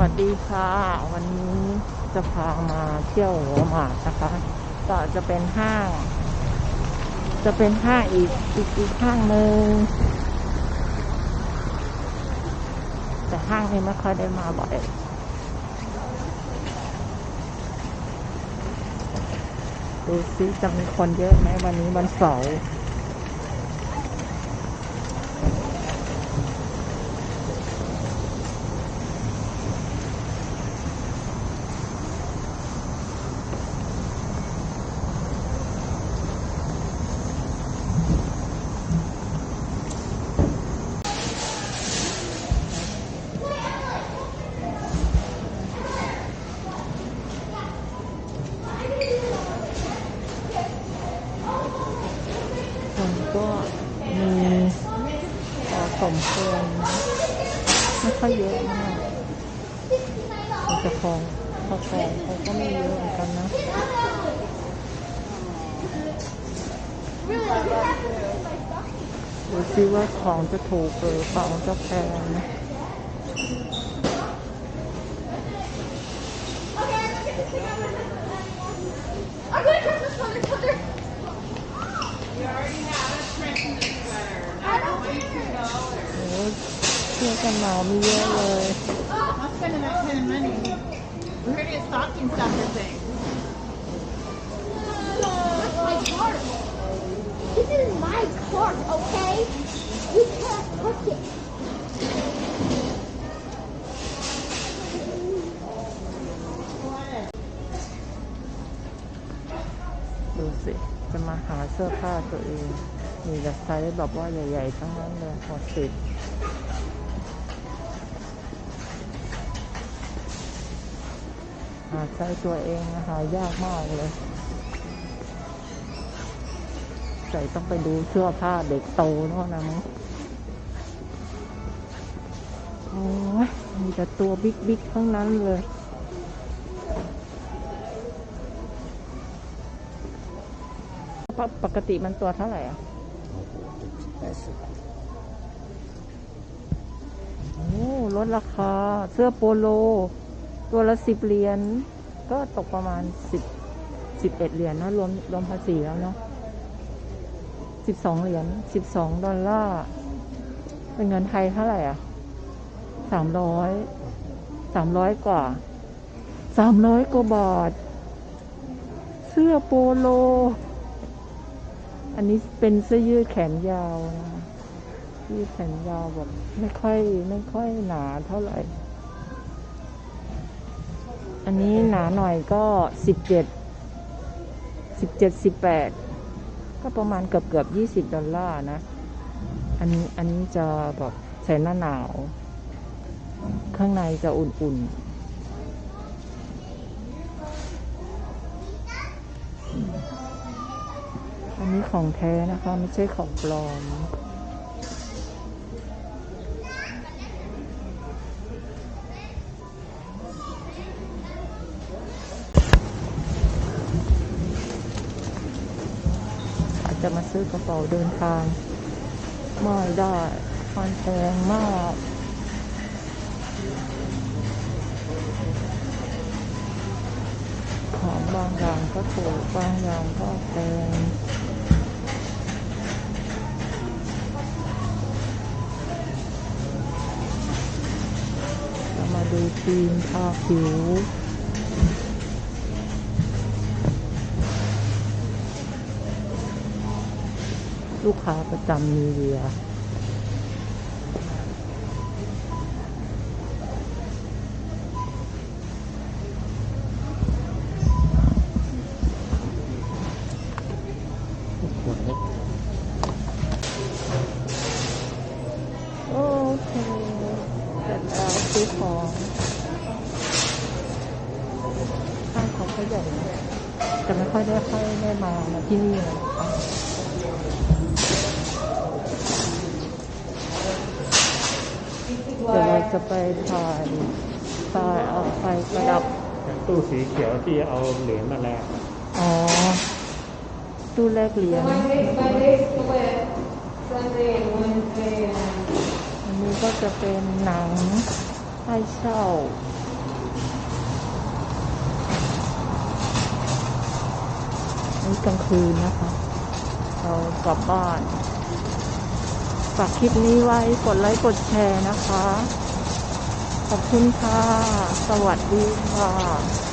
วัสดีค่ะ วันนี้จะพามาเที่ยวหัวหมากนะคะ ก็จะเป็นห้าง จะเป็นห้างอีกอีกอีกห้างหนึ่งแต่ห้างนี้ไม่ค่อยได้มาบ่อยดูซิจะมีคนเยอะไหมวันนี้วันเสาร์ คนก็มีพอส มควรนะไม่ค่อยเยอะมากแต่ของพอของเขาก็ไม่เยอะเหมือนกันนะดูซิว่าของจะถูกหรือของจะแพงนะ I'm gonna turn this one, this one. You already have a Christmas sweater. That's twenty-two dollars. โอ้ยเสื้อ กันหนาวมีเยอะเลย Not spending that kind of money. We're here to get stocking stuffer thing. That's my cart. This is my cart, okay? You can't touch it. ดูสิ จะมาหาเสื้อผ้าตัวเอง มีแต่ไซส์แบบว่าใหญ่ๆทั้งนั้นเลยหกสิบ หาไซส์ตัวเองนะหายากมากเลย ใส่ต้องไปดูเสื้อผ้าเด็กโตนอะนะมั้งโอ้ยมีแต่ตัวบิ๊กๆทั้งนั้นเลยปกปกติมันตัวเท่าไหร่อะโอ้ลดราคา เสื้อโปโล ตัวละสิบเหรียญก็ตกประมาณสิบสิบเอ็ดเหรียญนะรวมรวมภาษีแล้วเนาะสิบสองเหรียญสิบสองดอลลาร์เป็นเงินไทยเท่าไหร่อะสามร้อยสามร้อยกว่าสามร้อยกว่าบาท เสื้อโปโล อันนี้เป็นเสื้อยืดแขนยาวนะยืดแขนยาวแบบไม่ค่อยไม่ค่อยหนาเท่าไหร่ อันนี้หนาหน่อยก็สิบเจ็ดสิบเจ็ดสิบแปดก็ประมาณเกือบเกือบยี่สิบดอลลาร์นะ อันนี้อันนี้จะแบบใส่หน้าหนาว ข้างในจะอุ่นๆ อันนี้ของแท้นะคะ ไม่ใช่ของปลอม จะมาซื้อกระเป๋าเดินทางไม่ได้มันแพงมากของบางอย่างก็ถูกบางอย่างก็แพงเรามาดูครีมทาผิว ลูกค้าประจำมีเวียโอเคเสร็จแล้วซื้อของข้างเขาก็ใหญ่นะแต่ไม่ค่อยได้ค่อยได้มามาที่นี่เลย จะไปถ่ายถ่ายเอาไฟประดับ ตู้สีเขียวที่เอาเหรียญมาแลกอ๋อ ตู้แลกเหรียญ อันนี้ก็จะเป็นหนังไอเช่าี้กลางคืนนะคะ เรากลับบ้าน ฝากคลิปนี้ไว้กดไลค์กดแชร์นะคะ ขอบคุณค่ะ สวัสดีค่ะ